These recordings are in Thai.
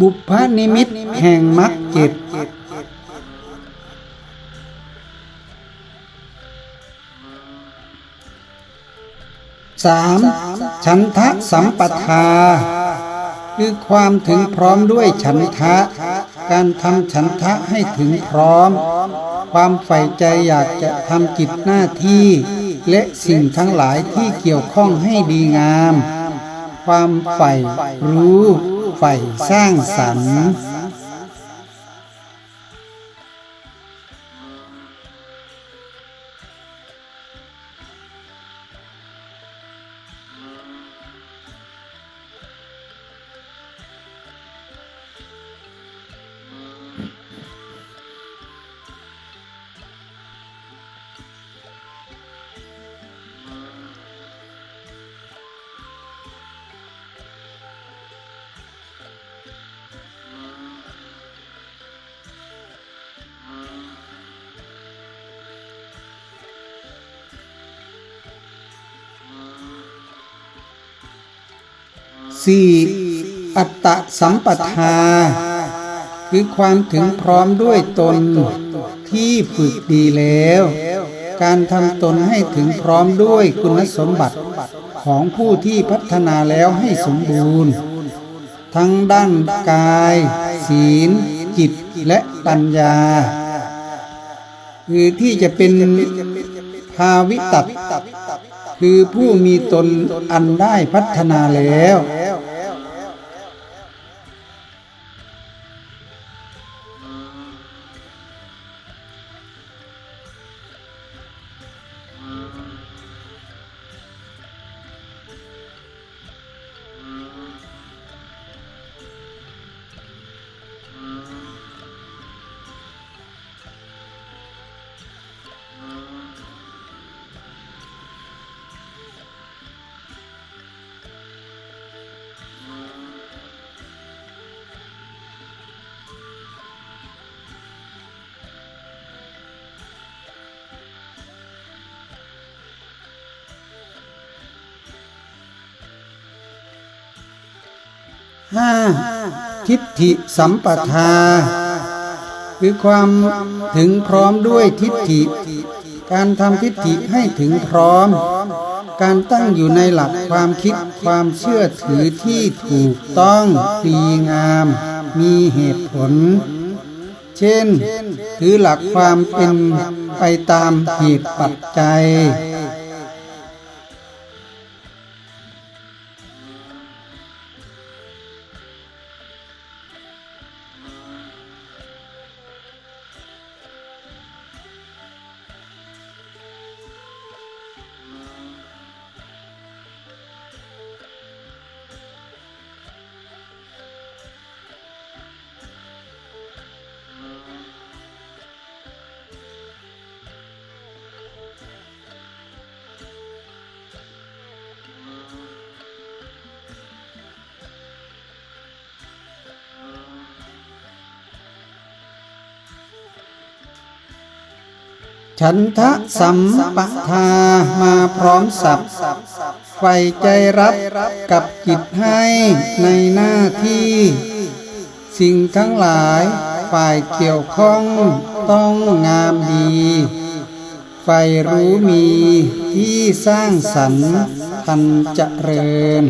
บุพนิมิตแห่งมรรคเจ็ดสามฉันทะสัมปทา คือความถึงพร้อมด้วยฉันทะ การทำฉันทะให้ถึงพร้อม ความใฝ่ใจอยากจะทำกิจหน้าที่ และสิ่งทั้งหลายที่เกี่ยวข้องให้ดีงาม ความใฝ่รู้ ใฝ่สร้างสรรค์ สี่อัตตะสัมปทา คือความถึงพร้อมด้วยตนที่ฝึกดีแล้ว การทำตนให้ถึงพร้อมด้วยคุณสมบัติของผู้ที่พัฒนาแล้วให้สมบูรณ์ ทั้งด้านกาย ศีล จิตและปัญญา คือที่จะเป็นภาวิตัดคือผู้มีตนอันได้พัฒนาแล้ว ห้าทิฏฐิสัมปทา คือความถึงพร้อมด้วยทิฏฐิ การทำทิฏฐิให้ถึงพร้อม การตั้งอยู่ในหลักความคิดความเชื่อถือที่ถูกต้องดีงาม มีเหตุผล เช่น ถือหลักความเป็นไปตามเหตุปัจจัย ฉันทะสัมปทามาพร้อมสับใฝ่ใจรับกับกิจให้ในหน้าที่ สิ่งทั้งหลายฝ่ายเกี่ยวข้องต้องงามดีใฝ่รู้มีที่สร้างสรรค์ทันเจริญ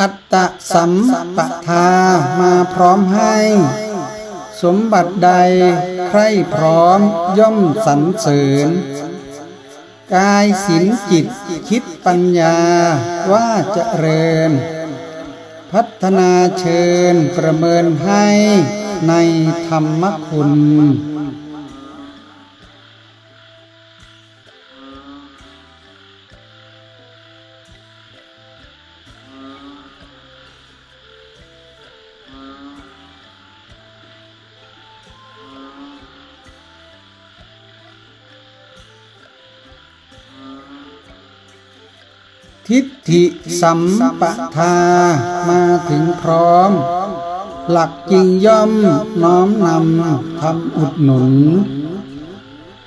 อัตตะสัมปทามาพร้อมให้ สมบัติใดใครพร้อมย่อมสรรเสริญ กายสินจิตคิดปัญญาว่าจะเริญ พัฒนาเชิญประเมินให้ในธรรมคุณ ทิฏฐิสัมปทามาถึงพร้อม หลักจริงย่อมน้อมนำทำอุดหนุน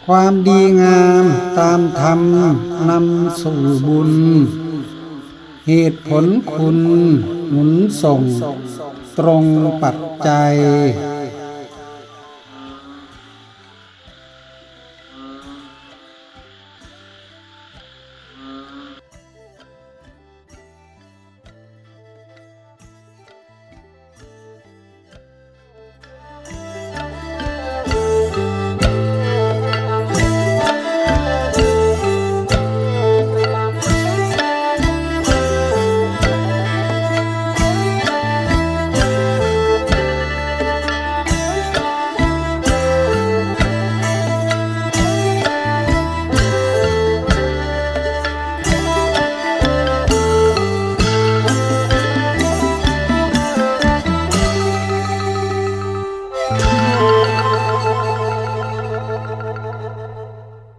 ความดีงามตามธรรมนำสู่บุญ เหตุผลคุณหนุนส่ง ตรงปัจจัย